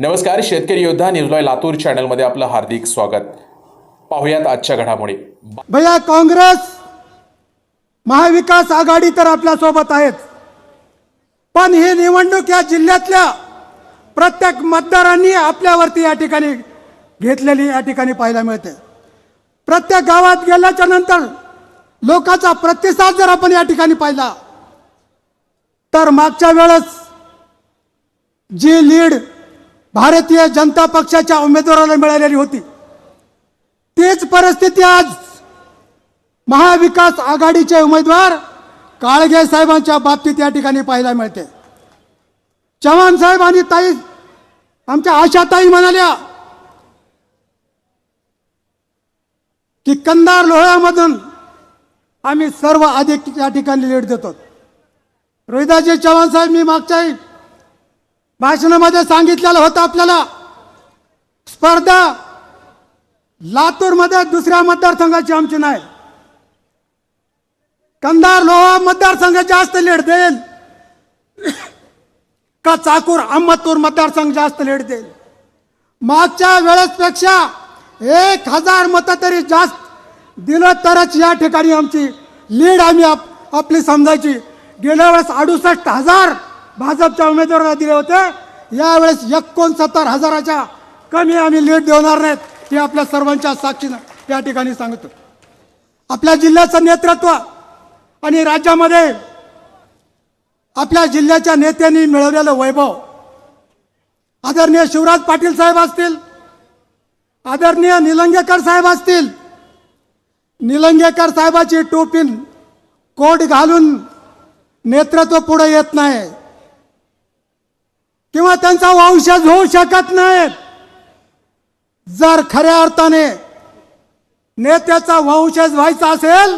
नमस्कार शेतकरी योद्धा न्यूजलॉय लातूर चॅनलमध्ये आपलं हार्दिक स्वागत. पाहुयात आजच्या घडामोडी. भैया काँग्रेस महाविकास आघाडी तर आपल्यासोबत आहेत. पण ही निवडणूक या जिल्ह्यातल्या प्रत्येक मतदारांनी आपल्यावरती या ठिकाणी घेतलेली या ठिकाणी पाहायला मिळते. प्रत्येक गावात गेल्याच्यानंतर लोकांचा प्रतिसाद जर आपण या ठिकाणी पाहिला तर मागच्या वेळेस जी लीड भारतीय जनता पक्षाच्या उमेदवाराला मिळालेली होती. तीच परिस्थिती आज महाविकास आघाडीचे उमेदवार काळगे साहेबांच्या बाबतीत या ठिकाणी पाहायला मिळते. चव्हाण साहेब आणि ताई आमच्या आशाताई म्हणाल्या की कंदार लोहळ्यामधून आम्ही सर्व अधिक या ठिकाणी लीड देतो. रोहिदाजी चव्हाण साहेब मी मागच्या भाषणामध्ये सांगितलेलं होतं आपल्याला. स्पर्धा लातूरमध्ये दुसऱ्या मतदारसंघाची आमची नाही. कंधार लोहा मतदारसंघ जास्त लेट देईल. का चाकूर अहमदपूर मतदारसंघ जास्त लेट देईल. मागच्या वेळेसपेक्षा एक हजार मतं तरी जास्त दिलं तरच या ठिकाणी आमची लीड आम्ही आप- आपली समजायची. गेल्या वेळेस अडुसष्ट हजार भाजपच्या उमेदवाराला दिले होते. यावेळेस एकोणसत्तर हजाराच्या कमी आम्ही लीड देणार नाहीत हे आपल्या सर्वांच्या साक्षीनं या ठिकाणी सांगतो. आपल्या जिल्ह्याचं नेतृत्व आणि राज्यामध्ये आपल्या जिल्ह्याच्या नेत्यांनी मिळवलेलं वैभव. आदरणीय शिवराज पाटील साहेब असतील आदरणीय निलंगेकर साहेब असतील निलंगेकर साहेबाची टोपीन कोट घालून नेतृत्व पुढे येत नाही. किंवा त्यांचा वंशज होऊ शकत नाही. जर खऱ्या अर्थाने नेत्याचा वंशज व्हायचा असेल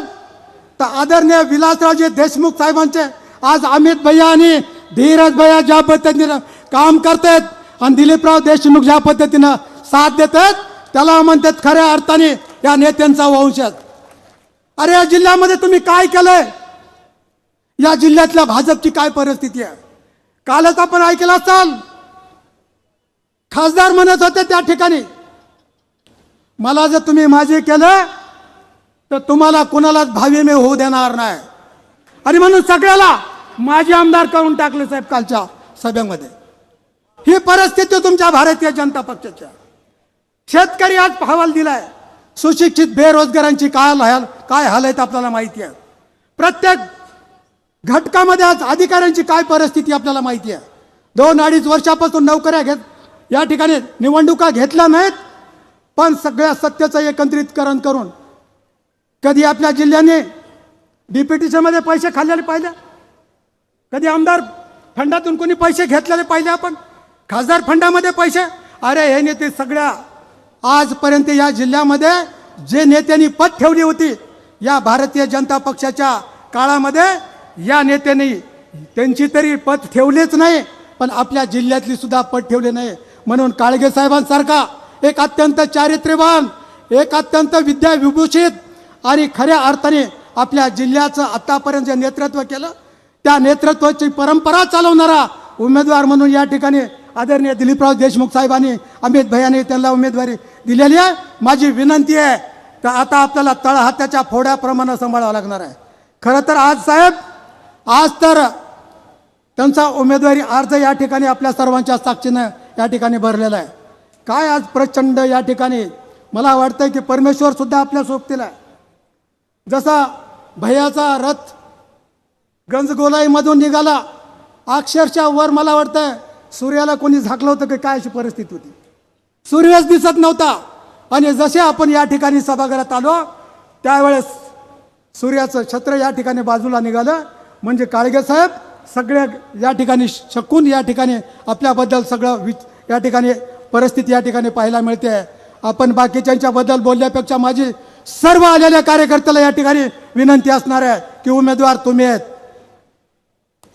तर आदरणीय विलासरावजी देशमुख साहेबांचे आज अमित भैया आणि धीरज भैया ज्या पद्धतीनं काम करतात आणि दिलीपराव देशमुख ज्या पद्धतीनं साथ देतात त्याला म्हणतात खऱ्या अर्थाने या नेत्यांचा वंशज. अरे या जिल्ह्यामध्ये तुम्ही काय केलंय? या जिल्ह्यातल्या भाजपची काय परिस्थिती आहे? कालच आपण ऐकलं असाल. खासदार म्हणत होते त्या ठिकाणी मला जर तुम्ही माझे केलं तर तुम्हाला कुणालाच भावी मी होऊ देणार नाही. आणि म्हणून सगळ्याला माझे आमदार करून टाकले साहेब कालच्या सभेमध्ये. ही परिस्थिती तुमच्या भारतीय जनता पक्षाच्या शेतकरी आज अहवाल दिलाय सुशिक्षित बेरोजगारांची काय हाल काय हाल आहेत आपल्याला माहिती आहे. प्रत्येक घटकामध्ये आज अधिकाऱ्यांची काय परिस्थिती आपल्याला माहिती आहे? दोन अडीच वर्षापासून नोकऱ्या घेत या ठिकाणी निवडणुका घेतल्या नाहीत पण सगळ्या सत्याचं एकत्रितकरण करून कधी आपल्या जिल्ह्याने डीपीटीसी पैसे खाल्लेले पाहिले? कधी आमदार फंडातून कोणी पैसे घेतलेले पाहिले आपण? खासदार फंडामध्ये पैसे? अरे हे नेते सगळ्या आजपर्यंत या जिल्ह्यामध्ये जे नेत्यांनी पद ठेवली होती या भारतीय जनता पक्षाच्या काळामध्ये या नेत्यांनी त्यांची तरी पद ठेवलेच नाही पण आपल्या जिल्ह्यातली सुद्धा पद ठेवले नाही. म्हणून काळगे साहेबांसारखा एक अत्यंत चारित्र्यवान एक अत्यंत विद्याविभूषित आणि खऱ्या अर्थाने आपल्या जिल्ह्याचं आतापर्यंत जे नेतृत्व केलं त्या नेतृत्वाची परंपरा चालवणारा उमेदवार म्हणून या ठिकाणी आदरणीय दिलीपराव देशमुख साहेबांनी अमित भैयाने त्यांना उमेदवारी दिलेली आहे. माझी विनंती आहे तर आता आपल्याला तळहात्याच्या फोड्याप्रमाणे सांभाळावं लागणार आहे. खरं तर आज साहेब आज तर त्यांचा उमेदवारी अर्ज या ठिकाणी आपल्या सर्वांच्या साक्षीनं या ठिकाणी भरलेला आहे. काय आज प्रचंड या ठिकाणी? मला वाटतंय की परमेश्वरसुद्धा आपल्या सोबतीला आहे. जसा भैयाचा रथ गंजगोलाईमधून निघाला अक्षरशः वर मला वाटतं सूर्याला कोणी झाकलं होतं की काय अशी परिस्थिती होती. सूर्यच दिसत नव्हता. आणि जसे आपण या ठिकाणी सभागृहात आलो त्यावेळेस सूर्याचं छत्र या ठिकाणी बाजूला निघालं. म्हणजे काळगे साहेब सगळ्या या ठिकाणी शकून या ठिकाणी आपल्याबद्दल सगळं वि या ठिकाणी परिस्थिती या ठिकाणी पाहायला मिळते. आपण बाकीच्यांच्याबद्दल बोलण्यापेक्षा माझी सर्व आलेल्या कार्यकर्त्याला या ठिकाणी विनंती असणार आहे की उमेदवार तुम्ही आहेत.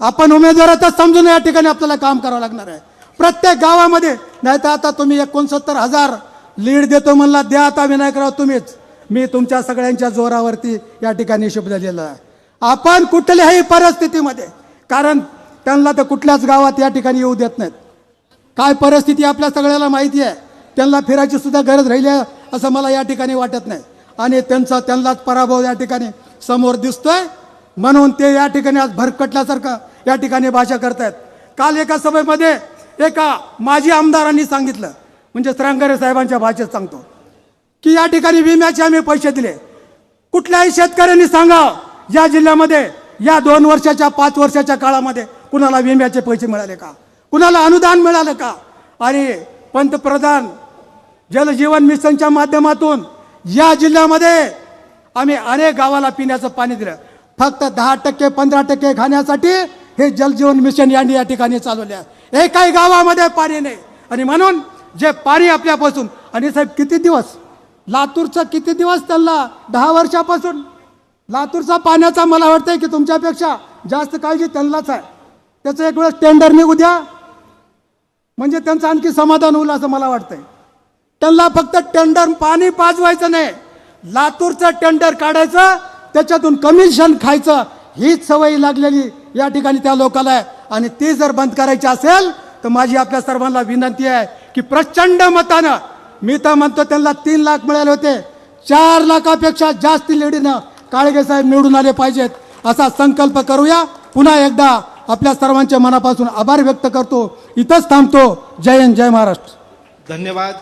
आपण उमेदवारातच समजून या ठिकाणी आपल्याला काम करावं लागणार आहे. प्रत्येक गावामध्ये नाही तर आता तुम्ही एकोणसत्तर हजार लीड देतो म्हणला द्या आता विनायकराव तुम्हीच. मी तुमच्या सगळ्यांच्या जोरावरती या ठिकाणी शब्द दिलेला आहे. आपण कुठल्याही परिस्थितीमध्ये कारण त्यांना तर कुठल्याच गावात या ठिकाणी येऊ देत नाहीत. काय परिस्थिती आपल्या सगळ्याला माहिती आहे त्यांना फिरायची सुद्धा गरज राहिली आहे असं मला या ठिकाणी वाटत नाही. आणि त्यांचा त्यांनाच पराभव या ठिकाणी समोर दिसतोय म्हणून ते या ठिकाणी आज भरकटल्यासारखं या ठिकाणी भाषा करतायत. काल एका सभेमध्ये एका माजी आमदारांनी सांगितलं म्हणजे श्रांगरे साहेबांच्या भाषेत सांगतो की या ठिकाणी विम्याचे आम्ही पैसे दिले. कुठल्याही शेतकऱ्यांनी सांगावं या जिल्ह्यामध्ये या दोन वर्षाच्या पाच वर्षाच्या काळामध्ये कुणाला विम्याचे पैसे मिळाले का? कुणाला अनुदान मिळालं का? आणि पंतप्रधान जलजीवन मिशनच्या माध्यमातून या जिल्ह्यामध्ये आम्ही अनेक गावाला पिण्याचं पाणी दिलं. फक्त दहा टक्के पंधरा टक्के खाण्यासाठी हे जलजीवन मिशन यांनी या ठिकाणी चालवले. आहे एकाही गावामध्ये पाणी नाही. आणि म्हणून जे पाणी आपल्यापासून आणि साहेब किती दिवस? लातूरचा किती दिवस त्यांना दहा वर्षापासून? लातूरचा पाण्याचा मला वाटतंय की तुमच्यापेक्षा जास्त काळजी त्यांनाच आहे. त्याचं एक वेळेस टेंडर निघू द्या. म्हणजे त्यांचं आणखी समाधान होईल असं मला वाटतंय. त्यांना फक्त टेंडर पाणी पाजवायचं नाही. लातूरचं टेंडर काढायचं त्याच्यातून कमिशन खायचं हीच सवय लागलेली या ठिकाणी त्या लोकाला आहे. आणि ती जर बंद करायची असेल तर माझी आपल्या सर्वांना विनंती आहे की प्रचंड मतानं मी तर म्हणतो त्यांना तीन लाख मिळाले होते. चार लाखापेक्षा जास्त लेडीनं काळगेसाहेब निवडून आले पाहिजेत असा संकल्प करूया. पुन्हा एकदा आपल्या सर्वांच्या मनापासून आभार व्यक्त करतो. इथंच थांबतो. जय हिंद जय महाराष्ट्र. धन्यवाद.